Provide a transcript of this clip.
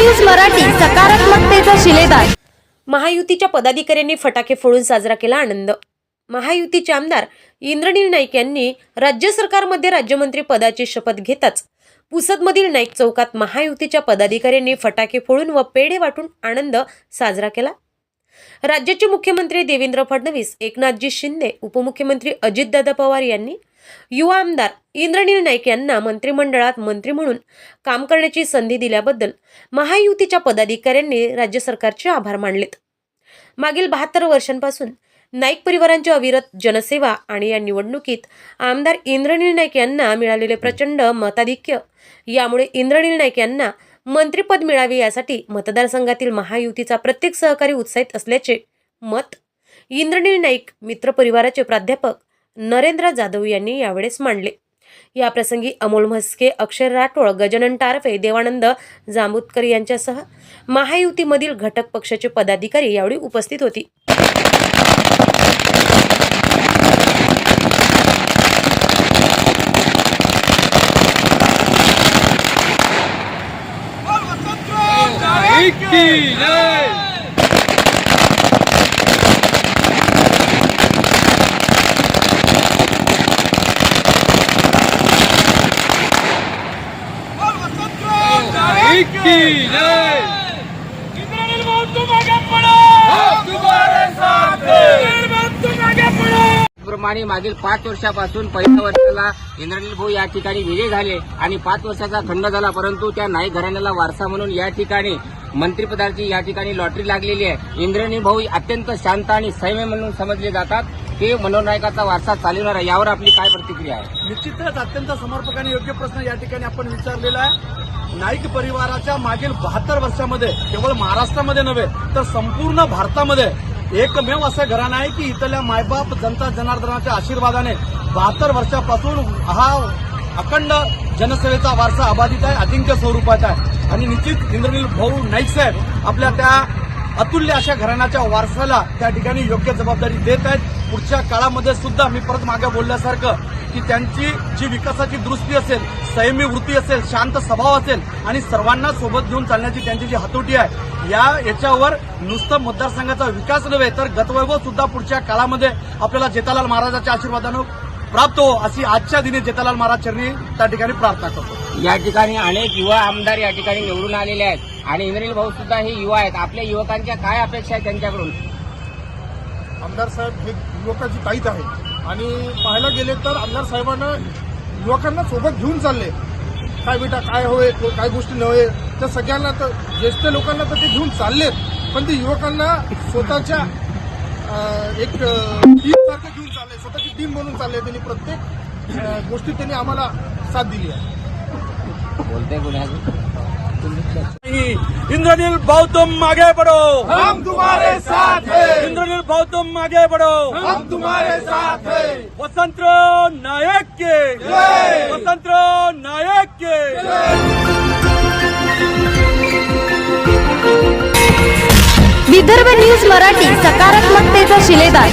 News Marathi सकारात्मकतेचा शिलेदार. महायुतीच्या पदाधिकाऱ्यांनी फटाके फोडून साजरा केला आनंद. महायुतीचे आमदार इंद्रनील नाईक यांनी राज्य सरकारमध्ये राज्यमंत्री पदाची शपथ घेताच पुसदमधील नाईक चौकात महायुतीच्या पदाधिकाऱ्यांनी फटाके फोडून व पेढे वाटून आनंद साजरा केला. राज्याचे मुख्यमंत्री देवेंद्र फडणवीस एकनाथजी शिंदे उपमुख्यमंत्री अजितदादा पवार यांनी युवा आमदार इंद्रनील नाईक यांना मंत्रिमंडळात मंत्री म्हणून काम करण्याची संधी दिल्याबद्दल महायुतीच्या पदाधिकाऱ्यांनी राज्य सरकारचे आभार मानलेत. मागील बहात्तर वर्षांपासून नाईक परिवारांची अविरत जनसेवा आणि या निवडणुकीत आमदार इंद्रनील नाईक यांना मिळालेले प्रचंड मताधिक्य यामुळे इंद्रनील नाईक यांना मंत्रिपद मिळावे यासाठी मतदारसंघातील महायुतीचा प्रत्येक सहकारी उत्साहित असल्याचे मत इंद्रनील नाईक मित्रपरिवाराचे प्राध्यापक नरेंद्र जाधव यांनी यावेळेस मांडले. याप्रसंगी अमोल म्हस्के अक्षय राठोड गजानन टारफे देवानंद जांबुतकर यांच्यासह महायुतीमधील घटक पक्षाचे पदाधिकारी यावेळी उपस्थित होती. की की जय। तुम आगे तुम्हारे साथ तुम आगे प्रमाणे मागील पाच वर्षापासून पहिल्या वर्षाला इंद्रनील भाऊ या ठिकाणी विजय झाले आणि पाच वर्षाचा खंड झाला परंतु त्या नाईक घराण्याला वारसा म्हणून या ठिकाणी मंत्रिपदाची या ठिकाणी लॉटरी लागलेली आहे. इंद्रनील भाऊ अत्यंत शांत आणि संयमी म्हणून समजले जातात. ते मनोनायकाचा वारसा चालवणार आहे यावर आपली काय प्रतिक्रिया आहे? निश्चितच अत्यंत समर्पक आणि योग्य प्रश्न या ठिकाणी आपण विचारलेला आहे. नाईक परिवाराच्या मागील बहात्तर वर्षामध्ये केवळ महाराष्ट्रामध्ये नव्हे तर संपूर्ण भारतामध्ये एकमेव असं घराणं आहे की इथल्या मायबाप जनता जनार्दनाच्या आशीर्वादाने बहात्तर वर्षापासून हा अखंड जनसेवेचा वारसा अबाधित आहे अजिंक्य स्वरूपाचा आहे. आणि निश्चित इंद्रनील भाऊ नाईक साहेब आपल्या त्या अतुल्य अशा घराण्याच्या वारसाला त्या ठिकाणी योग्य जबाबदारी देत आहेत. पुढच्या काळामध्ये सुद्धा मी परत मागे बोलल्यासारखं की त्यांची जी विकासाची दृष्टी असेल संयमी वृत्ती असेल शांत स्वभाव असेल आणि सर्वांना सोबत घेऊन चालण्याची त्यांची जी हातोटी आहे या याच्यावर नुसतं मतदारसंघाचा विकास नव्हे तर गतवैभव सुद्धा पुढच्या काळामध्ये आपल्याला जेतालाल महाराजाच्या आशीर्वादानं प्राप्त हो अशी आजच्या दिनी जेतालाल महाराज चरणी त्या ठिकाणी प्रार्थना करतो. या ठिकाणी अनेक युवा आमदार या ठिकाणी निवडून आलेले आहेत आणि इंद्रनील भाऊ सुद्धा हे युवा आहेत. आपल्या युवकांच्या काय अपेक्षा आहेत त्यांच्याकडून? आमदार साहेब हे युवकाची ताईत आहे आणि पाहायला गेले तर आमदार साहेबांना युवकांना सोबत घेऊन चालले. काय बेटा काय होय काय गोष्टी नव्हे त्या सगळ्यांना तर ज्येष्ठ लोकांना तर ते घेऊन चाललेत. पण ते युवकांना स्वतःच्या एक टीम घेऊन चालले चालले त्यांनी प्रत्येक अं, गोष्टीत त्यांनी आम्हाला साथ दिली आहे. बोलते इंद्रनील भाऊ तुम आगे बढ़ो हम तुम्हारे साथ हैं. इंद्रनील भाऊ तुम आगे बढ़ो हम तुम्हारे साथ हैं. वसंतराव नायक के वसंतराव नायक के विदर्भ न्यूज मराठी सकारात्मकतेचा शिलेदार.